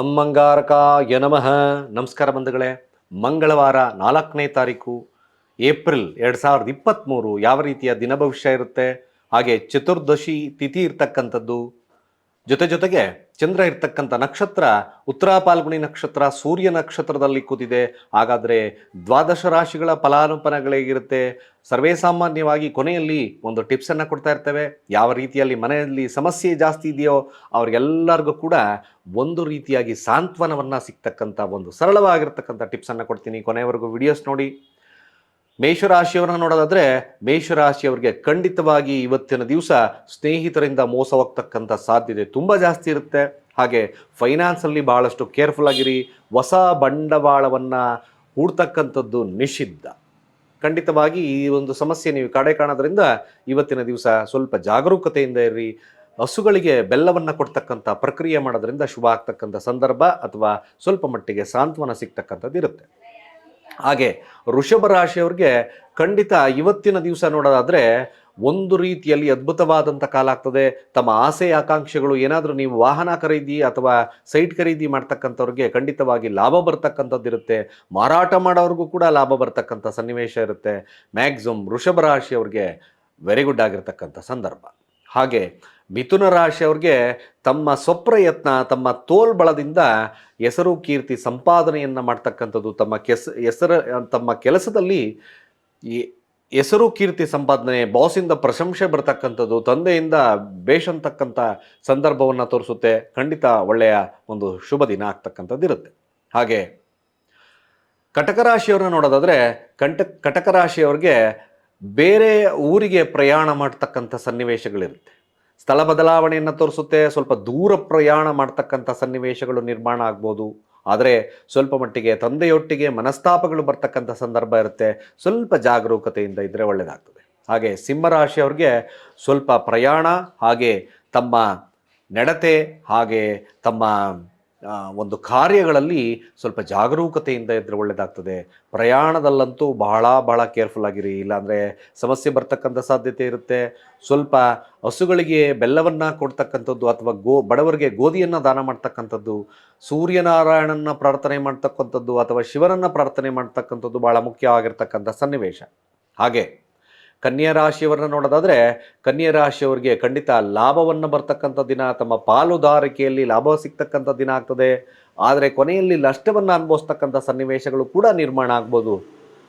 ಅಮ್ಮಂಗಾರಕಾಯ ನಮಃ ನಮಸ್ಕಾರ ಬಂಧುಗಳೇ, ಮಂಗಳವಾರ ನಾಲ್ಕನೇ ತಾರೀಕು, ಏಪ್ರಿಲ್ ಎರಡು ಸಾವಿರದ ಇಪ್ಪತ್ತ್ಮೂರು ಯಾವ ರೀತಿಯ ದಿನ ಭವಿಷ್ಯ ಇರುತ್ತೆ? ಹಾಗೆ ಚತುರ್ದಶಿ ತಿಥಿ ಇರ್ತಕ್ಕಂಥದ್ದು. ಜೊತೆ ಜೊತೆಗೆ ಚಂದ್ರ ಇರ್ತಕ್ಕಂಥ ನಕ್ಷತ್ರ, ಉತ್ತರ ಪಾಲ್ಗುಣಿ ನಕ್ಷತ್ರ, ಸೂರ್ಯ ನಕ್ಷತ್ರದಲ್ಲಿ ಕೂತಿದೆ. ಹಾಗಾದರೆ ದ್ವಾದಶ ರಾಶಿಗಳ ಫಲಾನುಪನಗಳೇಗಿರುತ್ತೆ ಸರ್ವೇ ಸಾಮಾನ್ಯವಾಗಿ ಕೊನೆಯಲ್ಲಿ ಒಂದು ಟಿಪ್ಸನ್ನು ಕೊಡ್ತಾ ಇರ್ತೇವೆ. ಯಾವ ರೀತಿಯಲ್ಲಿ ಮನೆಯಲ್ಲಿ ಸಮಸ್ಯೆ ಜಾಸ್ತಿ ಇದೆಯೋ ಅವ್ರಿಗೆಲ್ಲರಿಗೂ ಕೂಡ ಒಂದು ರೀತಿಯಾಗಿ ಸಾಂತ್ವನವನ್ನು ಸಿಗ್ತಕ್ಕಂಥ ಒಂದು ಸರಳವಾಗಿರ್ತಕ್ಕಂಥ ಟಿಪ್ಸನ್ನು ಕೊಡ್ತೀನಿ. ಕೊನೆಯವರೆಗೂ ವಿಡಿಯೋಸ್ ನೋಡಿ. ಮೇಷರಾಶಿಯವರನ್ನ ನೋಡೋದಾದ್ರೆ ಮೇಷರಾಶಿಯವರಿಗೆ ಖಂಡಿತವಾಗಿ ಇವತ್ತಿನ ದಿವಸ ಸ್ನೇಹಿತರಿಂದ ಮೋಸ ಹೋಗ್ತಕ್ಕಂಥ ಸಾಧ್ಯತೆ ತುಂಬ ಜಾಸ್ತಿ ಇರುತ್ತೆ. ಹಾಗೆ ಫೈನಾನ್ಸಲ್ಲಿ ಬಹಳಷ್ಟು ಕೇರ್ಫುಲ್ ಆಗಿರಿ. ಹೊಸ ಬಂಡವಾಳವನ್ನು ಹೂಡ್ತಕ್ಕಂಥದ್ದು ನಿಷಿದ್ಧ. ಖಂಡಿತವಾಗಿ ಈ ಒಂದು ಸಮಸ್ಯೆ ನೀವು ಕಡೆ ಕಾಣೋದ್ರಿಂದ ಇವತ್ತಿನ ದಿವಸ ಸ್ವಲ್ಪ ಜಾಗರೂಕತೆಯಿಂದ ಇರ್ರಿ. ಹಸುಗಳಿಗೆ ಬೆಲ್ಲವನ್ನು ಕೊಡ್ತಕ್ಕಂಥ ಪ್ರಕ್ರಿಯೆ ಮಾಡೋದ್ರಿಂದ ಶುಭ ಆಗ್ತಕ್ಕಂಥ ಸಂದರ್ಭ ಅಥವಾ ಸ್ವಲ್ಪ ಮಟ್ಟಿಗೆ ಸಾಂತ್ವನ ಸಿಗ್ತಕ್ಕಂಥದ್ದು ಇರುತ್ತೆ ಹಾಗೆ ವೃಷಭ ರಾಶಿಯವ್ರಿಗೆ ಖಂಡಿತ ಇವತ್ತಿನ ದಿವಸ ನೋಡೋದಾದರೆ ಒಂದು ರೀತಿಯಲ್ಲಿ ಅದ್ಭುತವಾದಂಥ ಕಾಲ ಆಗ್ತದೆ. ತಮ್ಮ ಆಸೆ ಆಕಾಂಕ್ಷೆಗಳು ಏನಾದರೂ ನೀವು ವಾಹನ ಖರೀದಿ ಅಥವಾ ಸೈಟ್ ಖರೀದಿ ಮಾಡ್ತಕ್ಕಂಥವ್ರಿಗೆ ಖಂಡಿತವಾಗಿ ಲಾಭ ಬರ್ತಕ್ಕಂಥದ್ದು ಇರುತ್ತೆ. ಮಾರಾಟ ಮಾಡೋರಿಗೂ ಕೂಡ ಲಾಭ ಬರ್ತಕ್ಕಂಥ ಸನ್ನಿವೇಶ ಇರುತ್ತೆ. ಮ್ಯಾಕ್ಸಿಮಮ್ ವೃಷಭ ರಾಶಿಯವ್ರಿಗೆ ವೆರಿ ಗುಡ್ ಆಗಿರ್ತಕ್ಕಂಥ ಸಂದರ್ಭ. ಹಾಗೆ ಮಿಥುನ ರಾಶಿಯವ್ರಿಗೆ ತಮ್ಮ ಸ್ವಪ್ರಯತ್ನ, ತಮ್ಮ ತೋಲ್ಬಳದಿಂದ ಹೆಸರು ಕೀರ್ತಿ ಸಂಪಾದನೆಯನ್ನು ಮಾಡ್ತಕ್ಕಂಥದ್ದು, ತಮ್ಮ ಕೆಸ, ಹೆಸರ, ತಮ್ಮ ಕೆಲಸದಲ್ಲಿ ಹೆಸರು ಕೀರ್ತಿ ಸಂಪಾದನೆ, ಬಾಸಿಂದ ಪ್ರಶಂಸೆ ಬರ್ತಕ್ಕಂಥದ್ದು, ತಂದೆಯಿಂದ ಬೇಷ್ ಅಂತಕ್ಕಂಥ ಸಂದರ್ಭವನ್ನು ತೋರಿಸುತ್ತೆ. ಖಂಡಿತ ಒಳ್ಳೆಯ ಒಂದು ಶುಭ ದಿನ ಆಗ್ತಕ್ಕಂಥದ್ದು ಇರುತ್ತೆ. ಹಾಗೆ ಕಟಕ ರಾಶಿಯವ್ರನ್ನ ನೋಡೋದಾದರೆ, ಕಂಟ, ಕಟಕ ರಾಶಿಯವ್ರಿಗೆ ಬೇರೆ ಊರಿಗೆ ಪ್ರಯಾಣ ಮಾಡ್ತಕ್ಕಂಥ ಸನ್ನಿವೇಶಗಳಿರುತ್ತೆ. ಸ್ಥಳ ಬದಲಾವಣೆಯನ್ನು ತೋರಿಸುತ್ತೆ, ಸ್ವಲ್ಪ ದೂರ ಪ್ರಯಾಣ ಮಾಡ್ತಕ್ಕಂಥ ಸನ್ನಿವೇಶಗಳು ನಿರ್ಮಾಣ ಆಗ್ಬೋದು. ಆದರೆ ಸ್ವಲ್ಪ ಮಟ್ಟಿಗೆ ತಂದೆಯೊಟ್ಟಿಗೆ ಮನಸ್ತಾಪಗಳು ಬರ್ತಕ್ಕಂಥ ಸಂದರ್ಭ ಇರುತ್ತೆ. ಸ್ವಲ್ಪ ಜಾಗರೂಕತೆಯಿಂದ ಇದ್ದರೆ ಒಳ್ಳೆಯದಾಗ್ತದೆ ಹಾಗೆ ಸಿಂಹರಾಶಿಯವ್ರಿಗೆ ಸ್ವಲ್ಪ ಪ್ರಯಾಣ, ಹಾಗೆ ತಮ್ಮ ನಡತೆ, ಹಾಗೆ ತಮ್ಮ ಒಂದು ಕಾರ್ಯಗಳಲ್ಲಿ ಸ್ವಲ್ಪ ಜಾಗರೂಕತೆಯಿಂದ ಇದ್ದರೆ ಒಳ್ಳೆಯದಾಗ್ತದೆ ಪ್ರಯಾಣದಲ್ಲಂತೂ ಬಹಳ ಬಹಳ ಕೇರ್ಫುಲ್ ಆಗಿರಿ. ಇಲ್ಲಾಂದರೆ ಸಮಸ್ಯೆ ಬರ್ತಕ್ಕಂಥ ಸಾಧ್ಯತೆ ಇರುತ್ತೆ. ಸ್ವಲ್ಪ ಹಸುಗಳಿಗೆ ಬೆಲ್ಲವನ್ನು ಕೊಡ್ತಕ್ಕಂಥದ್ದು ಅಥವಾ ಗೋ, ಬಡವರಿಗೆ ಗೋಧಿಯನ್ನು ದಾನ ಮಾಡ್ತಕ್ಕಂಥದ್ದು ಸೂರ್ಯನಾರಾಯಣನ ಪ್ರಾರ್ಥನೆ ಮಾಡ್ತಕ್ಕಂಥದ್ದು ಅಥವಾ ಶಿವನನ್ನು ಪ್ರಾರ್ಥನೆ ಮಾಡ್ತಕ್ಕಂಥದ್ದು ಭಾಳ ಮುಖ್ಯವಾಗಿರ್ತಕ್ಕಂಥ ಸನ್ನಿವೇಶ. ಹಾಗೆ. ಕನ್ಯಾ ರಾಶಿಯವರನ್ನ ನೋಡೋದಾದ್ರೆ, ಕನ್ಯಾ ರಾಶಿಯವರಿಗೆ ಖಂಡಿತ ಲಾಭವನ್ನು ಬರ್ತಕ್ಕಂಥ ದಿನ, ತಮ್ಮ ಪಾಲುದಾರಿಕೆಯಲ್ಲಿ ಲಾಭ ಸಿಗ್ತಕ್ಕಂಥ ದಿನ ಆಗ್ತದೆ. ಆದರೆ ಕೊನೆಯಲ್ಲಿ ನಷ್ಟವನ್ನು ಅನುಭವಿಸ್ತಕ್ಕಂಥ ಸನ್ನಿವೇಶಗಳು ಕೂಡ ನಿರ್ಮಾಣ ಆಗ್ಬೋದು.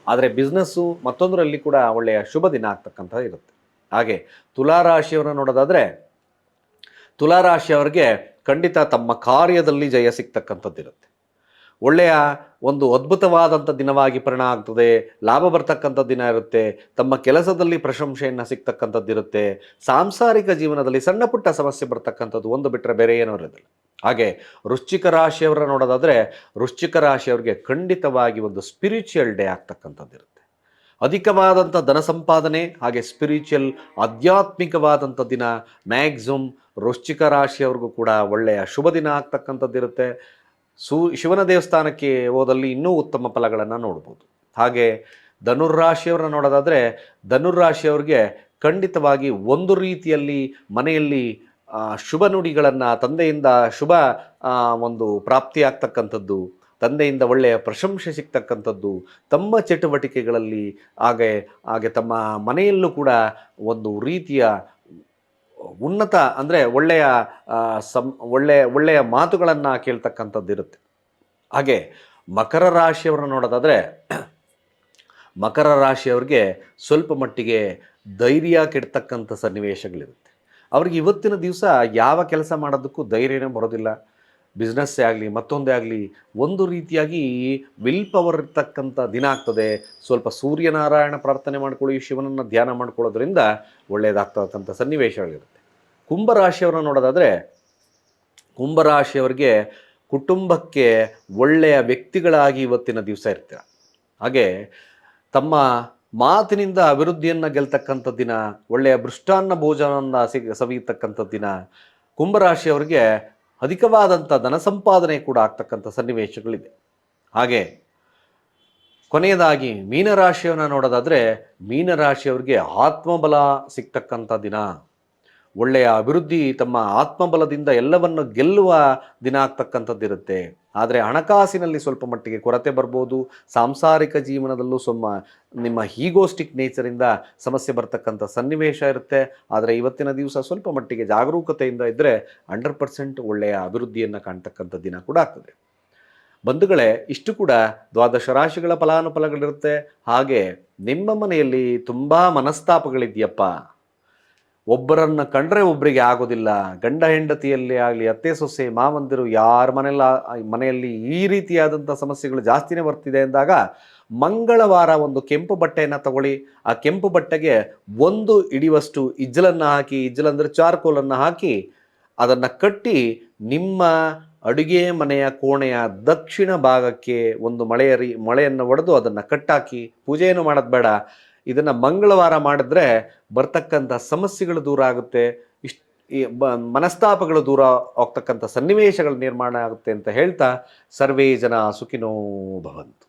ಆದರೆ ಬಿಸ್ನೆಸ್ಸು ಮತ್ತೊಂದರಲ್ಲಿ ಕೂಡ ಒಳ್ಳೆಯ ಶುಭ ದಿನ ಆಗ್ತಕ್ಕಂಥ ಇರುತ್ತೆ. ಹಾಗೆ ತುಲಾರಾಶಿಯವರನ್ನ ನೋಡೋದಾದರೆ ತುಲಾರಾಶಿಯವರಿಗೆ ಖಂಡಿತ ತಮ್ಮ ಕಾರ್ಯದಲ್ಲಿ ಜಯ ಸಿಗ್ತಕ್ಕಂಥದ್ದಿರುತ್ತೆ. ಒಳ್ಳೆಯ ಒಂದು ಅದ್ಭುತವಾದಂಥ ದಿನವಾಗಿ ಪರಿಣಾಮ ಆಗ್ತದೆ, ಲಾಭ ಬರ್ತಕ್ಕಂಥ ದಿನ ಇರುತ್ತೆ, ತಮ್ಮ ಕೆಲಸದಲ್ಲಿ ಪ್ರಶಂಸೆಯನ್ನು ಸಿಗ್ತಕ್ಕಂಥದ್ದಿರುತ್ತೆ ಸಾಂಸಾರಿಕ ಜೀವನದಲ್ಲಿ ಸಣ್ಣ ಪುಟ್ಟ ಸಮಸ್ಯೆ ಬರ್ತಕ್ಕಂಥದ್ದು ಒಂದು ಬಿಟ್ಟರೆ ಬೇರೆ ಏನೂ ಇರೋದಿಲ್ಲ. ಹಾಗೆ ವೃಶ್ಚಿಕ ರಾಶಿಯವರ ನೋಡೋದಾದರೆ, ವೃಶ್ಚಿಕ ರಾಶಿಯವರಿಗೆ ಖಂಡಿತವಾಗಿ ಒಂದು ಸ್ಪಿರಿಚುಯಲ್ ಡೇ ಆಗ್ತಕ್ಕಂಥದ್ದಿರುತ್ತೆ ಅಧಿಕವಾದಂಥ ಧನ ಸಂಪಾದನೆ ಹಾಗೆ ಸ್ಪಿರಿಚುವಲ್ ಆಧ್ಯಾತ್ಮಿಕವಾದಂಥ ದಿನ ಮ್ಯಾಕ್ಸಿಮಮ್ ವೃಶ್ಚಿಕ ರಾಶಿಯವ್ರಿಗೂ ಕೂಡ ಒಳ್ಳೆಯ ಶುಭ ದಿನ ಆಗ್ತಕ್ಕಂಥದ್ದಿರುತ್ತೆ ಸೂ, ಶಿವನ ದೇವಸ್ಥಾನಕ್ಕೆ ಹೋದಲ್ಲಿ ಇನ್ನೂ ಉತ್ತಮ ಫಲಗಳನ್ನು ನೋಡ್ಬೋದು. ಹಾಗೆ ಧನುರ್ರಾಶಿಯವ್ರನ್ನ ನೋಡೋದಾದರೆ ಧನುರ್ರಾಶಿಯವ್ರಿಗೆ ಖಂಡಿತವಾಗಿ ಒಂದು ರೀತಿಯಲ್ಲಿ ಮನೆಯಲ್ಲಿ ಶುಭ ನುಡಿಗಳನ್ನು, ತಂದೆಯಿಂದ ಶುಭ ಒಂದು ಪ್ರಾಪ್ತಿಯಾಗ್ತಕ್ಕಂಥದ್ದು, ತಂದೆಯಿಂದ ಒಳ್ಳೆಯ ಪ್ರಶಂಸೆ ಸಿಗ್ತಕ್ಕಂಥದ್ದು, ತಮ್ಮ ಚಟುವಟಿಕೆಗಳಲ್ಲಿ ಹಾಗೆ ಹಾಗೆ ತಮ್ಮ ಮನೆಯಲ್ಲೂ ಕೂಡ ಒಂದು ರೀತಿಯ ಉನ್ನತ ಅಂದರೆ ಒಳ್ಳೆಯ ಸಂ ಒಳ್ಳೆಯ ಒಳ್ಳೆಯ ಮಾತುಗಳನ್ನು ಕೇಳ್ತಕ್ಕಂಥದ್ದು ಇರುತ್ತೆ. ಹಾಗೆ ಮಕರ ರಾಶಿಯವರನ್ನ ನೋಡೋದಾದರೆ ಮಕರ ರಾಶಿಯವ್ರಿಗೆ ಸ್ವಲ್ಪ ಮಟ್ಟಿಗೆ ಧೈರ್ಯ ಕೆಡ್ತಕ್ಕಂಥ ಸನ್ನಿವೇಶಗಳಿರುತ್ತೆ. ಅವ್ರಿಗೆ ಇವತ್ತಿನ ದಿವಸ ಯಾವ ಕೆಲಸ ಮಾಡೋದಕ್ಕೂ ಧೈರ್ಯನೇ ಬರೋದಿಲ್ಲ. ಬಿಸ್ನೆಸ್ಸೇ ಆಗಲಿ, ಮತ್ತೊಂದೇ ಆಗಲಿ, ಒಂದು ರೀತಿಯಾಗಿ ವಿಲ್ ಪವರ್ ಇರ್ತಕ್ಕಂಥ ದಿನ ಆಗ್ತದೆ. ಸ್ವಲ್ಪ ಸೂರ್ಯನಾರಾಯಣ ಪ್ರಾರ್ಥನೆ ಮಾಡ್ಕೊಳ್ಳಿ, ಶಿವನನ್ನು ಧ್ಯಾನ ಮಾಡ್ಕೊಳ್ಳೋದ್ರಿಂದ ಒಳ್ಳೆಯದಾಗ್ತಕ್ಕಂಥ ಸನ್ನಿವೇಶಗಳಿರುತ್ತೆ. ಕುಂಭರಾಶಿಯವ್ರನ್ನ ನೋಡೋದಾದರೆ ಕುಂಭರಾಶಿಯವರಿಗೆ ಕುಟುಂಬಕ್ಕೆ ಒಳ್ಳೆಯ ವ್ಯಕ್ತಿಗಳಾಗಿ ಇವತ್ತಿನ ದಿವಸ ಇರ್ತೀರ. ಹಾಗೆ ತಮ್ಮ ಮಾತಿನಿಂದ ಅಭಿವೃದ್ಧಿಯನ್ನು ಗೆಲ್ತಕ್ಕಂಥ ದಿನ, ಒಳ್ಳೆಯ ಮೃಷ್ಟಾನ್ನ ಭೋಜನವನ್ನು ಸಿಗ ಸವಿಯತಕ್ಕಂಥ ದಿನ, ಕುಂಭರಾಶಿಯವರಿಗೆ ಅಧಿಕವಾದಂಥ ಧನ ಸಂಪಾದನೆ ಕೂಡ ಆಗ್ತಕ್ಕಂಥ ಸನ್ನಿವೇಶಗಳಿದೆ. ಹಾಗೆ ಕೊನೆಯದಾಗಿ ಮೀನರಾಶಿಯವನ್ನ ನೋಡೋದಾದರೆ ಮೀನರಾಶಿಯವ್ರಿಗೆ ಆತ್ಮಬಲ ಸಿಗ್ತಕ್ಕಂಥ ದಿನ. ಒಳ್ಳೆಯ ಅಭಿವೃದ್ಧಿ ತಮ್ಮ ಆತ್ಮಬಲದಿಂದ ಎಲ್ಲವನ್ನು ಗೆಲ್ಲುವ ದಿನ ಆಗ್ತಕ್ಕಂಥದ್ದಿರುತ್ತೆ. ಆದರೆ ಹಣಕಾಸಿನಲ್ಲಿ ಸ್ವಲ್ಪ ಮಟ್ಟಿಗೆ ಕೊರತೆ ಬರ್ಬೋದು. ಸಾಂಸಾರಿಕ ಜೀವನದಲ್ಲೂ ಸ್ವಲ್ಪ ನಿಮ್ಮ ಹೀಗೋಸ್ಟಿಕ್ ನೇಚರಿಂದ ಸಮಸ್ಯೆ ಬರ್ತಕ್ಕಂಥ ಸನ್ನಿವೇಶ ಇರುತ್ತೆ. ಆದರೆ ಇವತ್ತಿನ ದಿವಸ ಸ್ವಲ್ಪ ಮಟ್ಟಿಗೆ ಜಾಗರೂಕತೆಯಿಂದ ಇದ್ದರೆ ಹಂಡ್ರೆಡ್ ಪರ್ಸೆಂಟ್ ಒಳ್ಳೆಯ ಅಭಿವೃದ್ಧಿಯನ್ನು ಕಾಣ್ತಕ್ಕಂಥ ದಿನ ಕೂಡ ಆಗ್ತದೆ. ಬಂಧುಗಳೇ, ಇಷ್ಟು ಕೂಡ ದ್ವಾದಶ ರಾಶಿಗಳ ಫಲಾನುಫಲಗಳಿರುತ್ತೆ. ಹಾಗೆ ನಿಮ್ಮ ಮನೆಯಲ್ಲಿ ತುಂಬ ಮನಸ್ತಾಪಗಳಿದೆಯಪ್ಪ. ಒಬ್ಬರನ್ನ ಕಂಡ್ರೆ ಒಬ್ಬರಿಗೆ ಆಗೋದಿಲ್ಲ. ಗಂಡ ಹೆಂಡತಿಯಲ್ಲಿ ಆಗಲಿ, ಅತ್ತೆ, ಸೊಸೆ, ಮಾವಂದಿರು, ಯಾರ ಮನೆಯಲ್ಲ, ಮನೆಯಲ್ಲಿ ಈ ರೀತಿಯಾದಂಥ ಸಮಸ್ಯೆಗಳು ಜಾಸ್ತಿನೇ ಬರ್ತಿದೆ ಅಂದಾಗ ಮಂಗಳವಾರ ಒಂದು ಕೆಂಪು ಬಟ್ಟೆಯನ್ನು ತಗೊಳ್ಳಿ. ಆ ಕೆಂಪು ಬಟ್ಟೆಗೆ ಒಂದು ಇಡಿವಷ್ಟು ಇಜ್ಜಲನ್ನು ಹಾಕಿ ಇಜ್ಜಲಂದ್ರೆ ಚಾರ್ಕೋಲನ್ನು ಹಾಕಿ, ಅದನ್ನು ಕಟ್ಟಿ ನಿಮ್ಮ ಅಡುಗೆ ಮನೆಯ ಕೋಣೆಯ ದಕ್ಷಿಣ ಭಾಗಕ್ಕೆ ಒಂದು ಮಳೆಯ ರೀ ಮಳೆಯನ್ನು ಒಡೆದು ಅದನ್ನು ಕಟ್ಟಾಕಿ, ಪೂಜೆಯನ್ನು ಮಾಡೋದು ಬೇಡ. ಇದನ್ನು ಮಂಗಳವಾರ ಮಾಡಿದ್ರೆ ಬರ್ತಕ್ಕಂಥ ಸಮಸ್ಯೆಗಳು ದೂರ ಆಗುತ್ತೆ, ಇಷ್ಟ ಮನಸ್ತಾಪಗಳು ದೂರ ಆಗ್ತಕ್ಕಂಥ ಸನ್ನಿವೇಶಗಳ ನಿರ್ಮಾಣ ಆಗುತ್ತೆ ಅಂತ ಹೇಳ್ತಾ ಸರ್ವೇ ಜನ ಸುಖಿನೋ ಭವಂತು.